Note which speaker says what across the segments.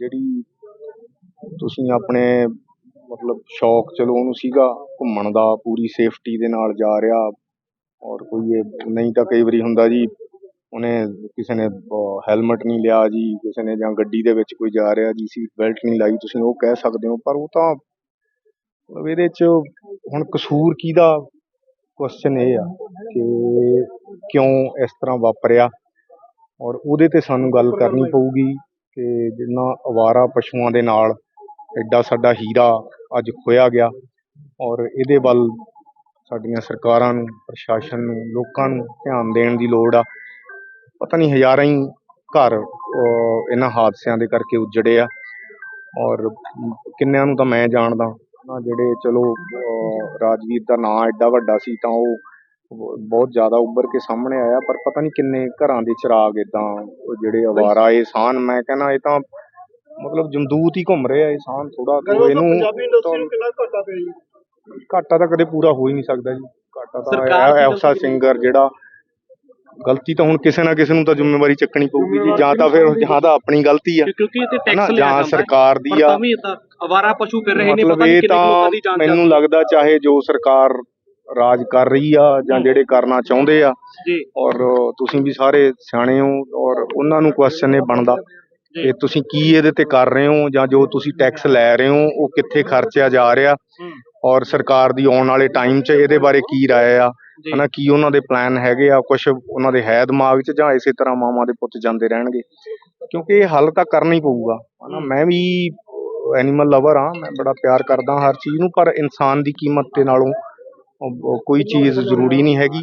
Speaker 1: ਜਿਹੜੀ ਤੁਸੀਂ ਆਪਣੇ ਮਤਲਬ ਸ਼ੌਕ, ਚਲੋ ਉਹਨੂੰ ਸੀਗਾ ਘੁੰਮਣ ਦਾ, ਪੂਰੀ ਸੇਫਟੀ ਦੇ ਨਾਲ ਜਾ ਰਿਹਾ ਔਰ ਕੋਈ ਇਹ ਨਹੀਂ ਤਾਂ ਕਈ ਵਾਰੀ ਹੁੰਦਾ ਜੀ, ਉਹਨੇ ਕਿਸੇ ਨੇ ਹੈਲਮਟ ਨਹੀਂ ਲਿਆ ਜੀ, ਕਿਸੇ ਨੇ ਜਾਂ ਗੱਡੀ ਦੇ ਵਿੱਚ ਕੋਈ ਜਾ ਰਿਹਾ ਜੀ ਸੀਟ ਬੈਲਟ ਨਹੀਂ ਲਾਈ, ਤੁਸੀਂ ਉਹ ਕਹਿ ਸਕਦੇ ਹੋ, ਪਰ ਉਹ ਤਾਂ ਮਤਲਬ ਇਹਦੇ 'ਚ ਹੁਣ ਕਸੂਰ ਕਿਹਦਾ? ਕੁਐਸਚਨ ਇਹ ਆ ਕਿ ਕਿਉਂ ਇਸ ਤਰ੍ਹਾਂ ਵਾਪਰਿਆ ਔਰ ਉਹਦੇ ਤੇ ਸਾਨੂੰ ਗੱਲ ਕਰਨੀ ਪਊਗੀ। ਕਿ ਜਿੰਨਾ ਅਵਾਰਾ ਪਸ਼ੂਆਂ ਦੇ ਨਾਲ ਐਡਾ ਸਾਡਾ ਹੀਰਾ ਅੱਜ ਖੋਇਆ ਗਿਆ ਔਰ ਇਹਦੇ ਵੱਲ ਸਾਡੀਆਂ ਸਰਕਾਰਾਂ ਨੂੰ, ਪ੍ਰਸ਼ਾਸਨ ਨੂੰ, ਲੋਕਾਂ ਨੂੰ ਧਿਆਨ ਦੇਣ ਦੀ ਲੋੜ ਆ। ਪਤਾ ਨਹੀਂ ਹਜ਼ਾਰਾਂ ਹੀ ਘਰ ਇਹਨਾਂ ਹਾਦਸਿਆਂ ਦੇ ਕਰਕੇ ਉਜੜੇ ਆ ਔਰ ਕਿੰਨਿਆਂ ਨੂੰ ਤਾਂ ਮੈਂ ਜਾਣਦਾ ਨਾ ਜਿਹੜੇ ਚਲੋ ਰਾਜਵੀਰ ਦਾ ਨਾਂ ਐਡਾ ਵੱਡਾ ਸੀ ਤਾਂ ਉਹ ਬਹੁਤ ਜ਼ਿਆਦਾ ਉੱਭਰ ਕੇ ਸਾਹਮਣੇ ਆਇਆ ਪਰ ਪਤਾ ਨਹੀਂ ਕਿੰਨੇ ਘਰਾਂ ਦੇ ਚਿਰਾਗ ਇਦਾਂ ਜਿਹੜੇ ਅਵਾਰਾ ਇਹ ਸਾਨ ਮੈਂ ਕਹਿੰਦਾ ਇਹ ਤਾਂ ਮਤਲਬ ਜਮਦੂਤ ਹੀ ਘੁੰਮ ਰਹੇ ਆ ਇਹ ਸਾਨ ਥੋੜਾ ਇਹਨੂੰ
Speaker 2: ਪੰਜਾਬੀ ਇੰਡਸਟਰੀ ਨੂੰ ਕਿੰਨਾ ਘਾਟਾ ਪਿਆ ਜੀ।
Speaker 1: ਘਾਟਾ ਤਾਂ ਕਦੇ ਪੂਰਾ ਹੋ ਹੀ ਨਹੀਂ ਸਕਦਾ ਜੀ। ਘਾਟਾ ਤਾਂ ਐਸਾ ਸਿੰਗਰ ਜਿਹੜਾ ਗਲਤੀ ਤਾਂ ਹੁਣ ਕਿਸੇ ਨਾ ਕਿਸੇ ਨੂੰ ਤਾਂ ਜ਼ਿੰਮੇਵਾਰੀ ਚੱਕਣੀ ਪਊਗੀ ਜੀ ਜਾਂ ਤਾਂ ਫਿਰ ਜਾਂ ਤਾਂ ਆਪਣੀ ਗਲਤੀ ਆ।
Speaker 2: ਕਿਉਂਕਿ ਇਹ ਤੇ ਟੈਕਸ ਲਿਆ
Speaker 1: ਜਾਂ
Speaker 2: ਜਾਂਦਾ ਹੈ।
Speaker 1: ਸਰਕਾਰ ਦੀ ਆ।
Speaker 2: ਤਾਂ ਵੀ ਏਦਾਂ ਅਵਾਰਾ ਪਸ਼ੂ ਫਿਰ ਰਹੇ ਨੇ
Speaker 1: ਮਤਲਬ
Speaker 2: ਪਤਾ ਨਹੀਂ
Speaker 1: ਇਹ
Speaker 2: ਕਿੰਨੇ ਕੁ ਲੋਕਾਂ ਦੀ
Speaker 1: ਤਾਂ
Speaker 2: ਜਾਨ
Speaker 1: ਮੈਨੂੰ ਲੱਗਦਾ ਚਾਹੇ ਜੋ ਸਰਕਾਰ ਰਾਜ ਕਰ ਰਹੀ ਆ ਜਾਂ ਜਿਹੜੇ ਕਰਨਾ ਚਾਹੁੰਦੇ ਆ। ਔਰ ਤੁਸੀਂ ਵੀ ਸਾਰੇ ਸਿਆਣੇ ਹੋ ਔਰ ਉਹਨਾਂ ਨੂੰ ਕੁਐਸਚਨ ਇਹ ਬਣਦਾ ਕਿ ਤੁਸੀਂ ਕੀ ਇਹਦੇ ਤੇ ਕਰ ਰਹੇ ਹੋ ਜਾਂ ਜੋ ਤੁਸੀਂ ਟੈਕਸ ਲੈ ਰਹੇ ਹੋ ਉਹ ਕਿੱਥੇ ਖਰਚਿਆ ਜਾ ਰਿਹਾ? ਔਰ ਸਰਕਾਰ ਦੀ ਆਉਣ ਵਾਲੇ ਟਾਈਮ 'ਚ ਇਹਦੇ ਬਾਰੇ ਕੀ ਰਾਏ ਆ? ਹਨਾ ਕੀ ਉਹਨਾਂ ਦੇ ਪਲਾਨ ਹੈਗੇ ਆ? ਕੁਝ ਉਹਨਾਂ ਦੇ ਹੈ ਦਿਮਾਗ 'ਚ ਜਾਂ ਇਸੇ ਤਰ੍ਹਾਂ ਮਾਵਾਂ ਦੇ ਪੁੱਤ ਜਾਂਦੇ ਰਹਿਣਗੇ? ਕਿਉਂਕਿ ਇਹ ਹੱਲ ਤਾਂ ਕਰਨਾ ਹੀ ਪਊਗਾ। ਹਨਾ ਮੈਂ ਵੀ ਐਨੀਮਲ ਲਵਰ ਆ ਮੈਂ ਬੜਾ ਪਿਆਰ ਕਰਦਾ ਹਰ ਚੀਜ਼ ਨੂੰ ਪਰ ਇਨਸਾਨ ਦੀ ਕੀਮਤ ਦੇ ਨਾਲੋਂ ਕੋਈ ਚੀਜ਼ ਜ਼ਰੂਰੀ ਨਹੀਂ ਹੈਗੀ।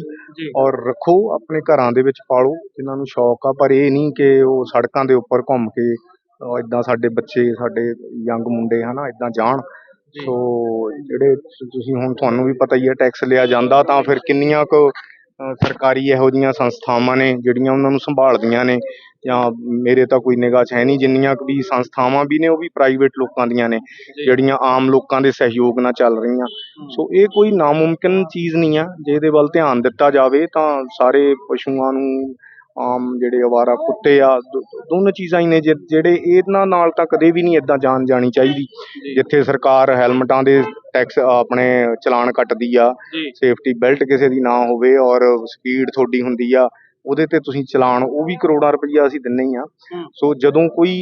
Speaker 1: ਔਰ ਰੱਖੋ ਆਪਣੇ ਘਰਾਂ ਦੇ ਵਿੱਚ ਪਾਲੋ। ਜਿਨ੍ਹਾਂ ਨੂੰ ਸ਼ੌਕ ਆ ਪਰ ਇਹ ਨਹੀਂ ਕਿ ਉਹ ਸੜਕਾਂ ਦੇ ਉੱਪਰ ਘੁੰਮ ਕੇ ਇਦਾਂ ਸਾਡੇ ਬੱਚੇ ਸਾਡੇ ਯੰਗ ਮੁੰਡੇ ਹਨਾ ਇਦਾਂ ਜਾਣ। ਸੋ ਜਿਹੜੇ ਤੁਸੀਂ ਹੁਣ ਤੁਹਾਨੂੰ ਵੀ ਪਤਾ ਹੀ ਹੈ ਟੈਕਸ ਲਿਆ ਜਾਂਦਾ ਤਾਂ ਫਿਰ ਕਿੰਨੀਆਂ ਕੁ ਸਰਕਾਰੀ ਇਹੋ ਜਿਹੀਆਂ ਸੰਸਥਾਵਾਂ ਨੇ ਜਿਹੜੀਆਂ ਉਹਨਾਂ ਨੂੰ ਸੰਭਾਲਦੀਆਂ ਨੇ। ਜਾਂ ਮੇਰੇ ਤਾਂ ਕੋਈ ਨਿਗਾਹ 'ਚ ਹੈ ਨਹੀਂ ਜਿੰਨੀਆਂ ਕੁ ਵੀ ਸੰਸਥਾਵਾਂ ਵੀ ਨੇ ਉਹ ਵੀ ਪ੍ਰਾਈਵੇਟ ਲੋਕਾਂ ਦੀਆਂ ਨੇ ਜਿਹੜੀਆਂ ਆਮ ਲੋਕਾਂ ਦੇ ਸਹਿਯੋਗ ਨਾਲ ਚੱਲ ਰਹੀਆਂ। ਸੋ ਇਹ ਕੋਈ ਨਾਮੁਮਕਿਨ ਚੀਜ਼ ਨਹੀਂ ਆ ਜੇ ਇਹਦੇ ਵੱਲ ਧਿਆਨ ਦਿੱਤਾ ਜਾਵੇ ਤਾਂ ਸਾਰੇ ਪਸ਼ੂਆਂ ਨੂੰ ਆਮ ਜਿਹੜੇ ਅਵਾਰਾ ਕੁੱਤੇ ਆ ਦੋਨੋਂ ਚੀਜ਼ਾਂ ਹੀ ਨੇ ਜਿਹੜੇ ਇਹਨਾਂ ਨਾਲ ਤਾਂ ਕਦੇ ਵੀ ਨਹੀਂ ਇਦਾਂ ਜਾਨ ਜਾਣੀ ਚਾਹੀਦੀ। ਜਿੱਥੇ ਸਰਕਾਰ ਹੈਲਮਟਾਂ ਦੇ ਟੈਕਸ ਆਪਣੇ ਚਲਾਨ ਕੱਟਦੀ ਆ ਸੇਫਟੀ ਬੈਲਟ ਕਿਸੇ ਦੀ ਨਾ ਹੋਵੇ ਔਰ ਸਪੀਡ ਤੁਹਾਡੀ ਹੁੰਦੀ ਆ ਉਹਦੇ ਤੇ ਤੁਸੀਂ ਚਲਾਨ ਉਹ ਵੀ ਕਰੋੜਾਂ ਰੁਪਈਆ ਅਸੀਂ ਦਿੰਨੇ ਹੀ ਆ। ਸੋ ਜਦੋਂ ਕੋਈ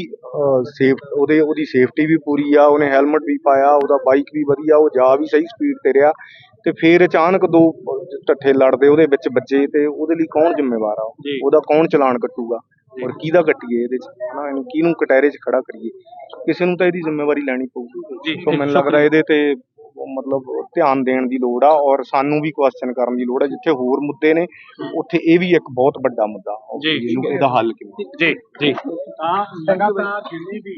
Speaker 1: ਸੇਫ ਉਹਦੇ ਉਹਦੀ ਸੇਫਟੀ ਵੀ ਪੂਰੀ ਆ ਉਹਨੇ ਹੈਲਮਟ ਵੀ ਪਾਇਆ ਉਹਦਾ ਬਾਈਕ ਵੀ ਵਧੀਆ ਉਹ ਜਾ ਵੀ ਸਹੀ ਸਪੀਡ ਤੇ ਰਿਹਾ ਤੇ ਫਿਰ ਅਚਾਨਕ ਦੋ ਢੱਠੇ ਲੜਦੇ ਉਹਦੇ ਵਿੱਚ ਵੱਜੇ ਤੇ ਉਹਦੇ ਲਈ ਕੌਣ ਜ਼ਿੰਮੇਵਾਰ ਆ ਉਹਦਾ ਕੌਣ ਚਲਾਨ ਕੱਟੂਗਾ? ਔਰ ਕਿਹਦਾ ਕੱਟੀਏ ਇਹਦੇ ਚ? ਹਨਾ ਇਹਨੂੰ ਕਿਹਨੂੰ ਕਟਹਿਰੇ 'ਚ ਖੜਾ ਕਰੀਏ? ਕਿਸੇ ਨੂੰ ਤਾਂ ਇਹਦੀ ਜ਼ਿੰਮੇਵਾਰੀ ਲੈਣੀ ਪਊਗੀ। ਸੋ ਮੈਨੂੰ ਲੱਗਦਾ ਇਹਦੇ ਤੇ ਮਤਲਬ ਧਿਆਨ ਦੇਣ ਦੀ ਲੋੜ ਆ ਔਰ ਸਾਨੂੰ ਵੀ ਕੁਐਸਚਨ ਕਰਨ ਦੀ ਲੋੜ ਆ ਜਿੱਥੇ ਹੋਰ ਮੁੱਦੇ ਨੇ ਉੱਥੇ ਇਹ ਵੀ ਇੱਕ ਬਹੁਤ ਵੱਡਾ ਮੁੱਦਾ
Speaker 2: ਜੀ।
Speaker 1: ਇਹਨੂੰ ਇਹਦਾ ਹੱਲ ਕਿਵੇਂ?
Speaker 2: ਜੀ ਜੀ। ਤਾਂ ਚੰਗਾ ਤਾਂ ਜਿੰਨੀ ਵੀ